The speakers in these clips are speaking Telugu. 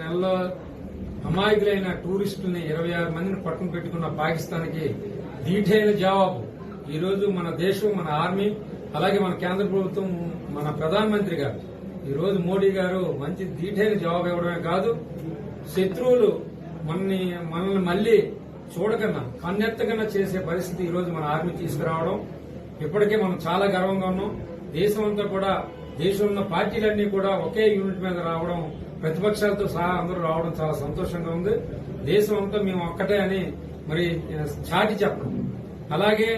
నెలలో అమాయకులైన టూరిస్టుల్ని ఇరవై ఆరు మందిని పట్టుకుని పెట్టుకున్న పాకిస్తాన్కి ధీటైన జవాబు. ఈరోజు మన దేశం మన ఆర్మీ అలాగే మన కేంద్ర ప్రభుత్వం మన ప్రధానమంత్రి గారు. ఈరోజు మోడీ గారు మంచి ధీటైన జవాబు ఇవ్వడమే కాదు శత్రువులు మనని మనల్ని మళ్ళీ చూడకన్నా కన్నెత్తకన్నా చేసే పరిస్థితి ఈరోజు మన ఆర్మీ తీసుకురావడం. ఇప్పటికే మనం చాలా గర్వంగా ఉన్నాం. దేశం అంతా కూడా దేశంలో ఉన్న పార్టీలన్నీ కూడా ఒకే యూనిట్ మీద రావడం ప్రతిపక్షాలతో సహా అందరూ రావడం చాలా సంతోషంగా ఉంది. దేశం అంతా మేము ఒక్కటే అని మరి చాటి చెప్పడం. అలాగే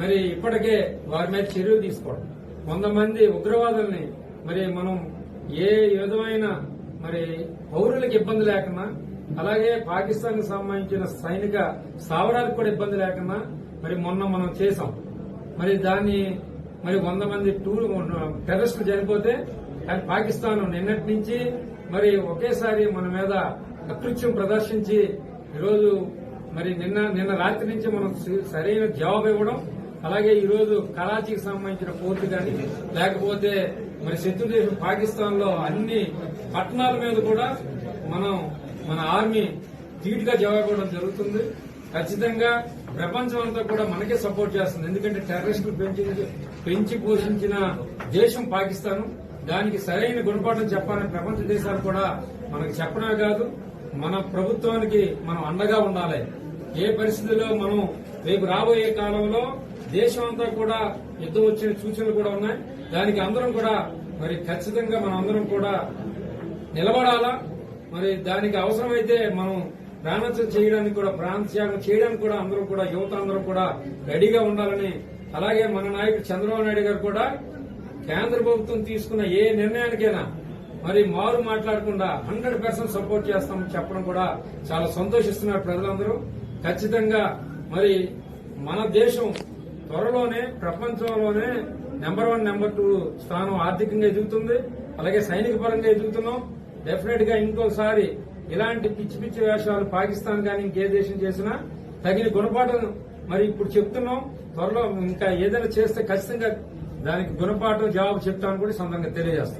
మరి ఇప్పటికే వారి మీద చర్యలు తీసుకోవడం. వంద మంది ఉగ్రవాదుల్ని మరి మనం ఏ విధమైన మరి పౌరులకు ఇబ్బంది లేకుండా అలాగే పాకిస్తాన్కు సంబంధించిన సైనిక స్థావరాలకు కూడా ఇబ్బంది లేకుండా మరి మొన్న మనం చేశాం. మరి దాన్ని మరి వంద మంది టూర్ టెర్రరిస్టులు చనిపోతే కానీ పాకిస్తాన్ నిన్నటి నుంచి మరి ఒకేసారి మన మీద అకృత్యం ప్రదర్శించి ఈరోజు మరి నిన్న నిన్న రాత్రి నుంచి మనం సరైన జవాబు ఇవ్వడం అలాగే ఈరోజు కరాచీకి సంబంధించిన పోర్టు కానీ లేకపోతే మరి శత్రు దేశం పాకిస్తాన్లో అన్ని పట్టణాల మీద కూడా మనం మన ఆర్మీ ధీటుగా జవాబు ఇవ్వడం జరుగుతుంది. ఖచ్చితంగా ప్రపంచం అంతా కూడా మనకే సపోర్ట్ చేస్తుంది. ఎందుకంటే టెర్రరిస్టులు పెంచి పెంచి పోషించిన దేశం పాకిస్తాన్. దానికి సరైన గుణపాఠం చెప్పాలని ప్రపంచ దేశాలు కూడా మనకు చెప్పడమే కాదు మన ప్రభుత్వానికి మనం అండగా ఉండాలి. ఏ పరిస్థితిలో మనం రేపు రాబోయే కాలంలో దేశం అంతా కూడా యుద్ధం వచ్చిన సూచనలు కూడా ఉన్నాయి. దానికి అందరం కూడా మరి ఖచ్చితంగా మనం అందరం కూడా నిలబడాలా? మరి దానికి అవసరమైతే మనం ప్రాణత్యం చేయడానికి కూడా ప్రాణత్యాగం చేయడానికి కూడా అందరూ కూడా యువత అందరూ కూడా రెడీగా ఉండాలని అలాగే మన నాయకుడు చంద్రబాబు నాయుడు గారు కూడా కేంద్ర ప్రభుత్వం తీసుకున్న ఏ నిర్ణయానికైనా మరి మారు మాట్లాడకుండా హండ్రెడ్ పర్సెంట్ సపోర్ట్ చేస్తామని చెప్పడం కూడా చాలా సంతోషిస్తున్నారు ప్రజలందరూ. ఖచ్చితంగా మరి మన దేశం త్వరలోనే ప్రపంచంలోనే నెంబర్ వన్ నెంబర్ టూ స్థానం ఆర్థికంగా ఎదుగుతుంది. అలాగే సైనిక పరంగా ఎదుగుతున్నాం. డెఫినెట్గా ఇంకోసారి ఇలాంటి పిచ్చి పిచ్చి వేషాలు పాకిస్తాన్ కానీ ఇంకే దేశం చేసినా తగిన గుణపాఠం మరి ఇప్పుడు చెప్తున్నాం. త్వరలో ఇంకా ఏదైనా చేస్తే ఖచ్చితంగా దానికి గుణపాఠం జవాబు చెప్తామని కూడా సొంతంగా సందర్భంగా తెలియజేస్తాం.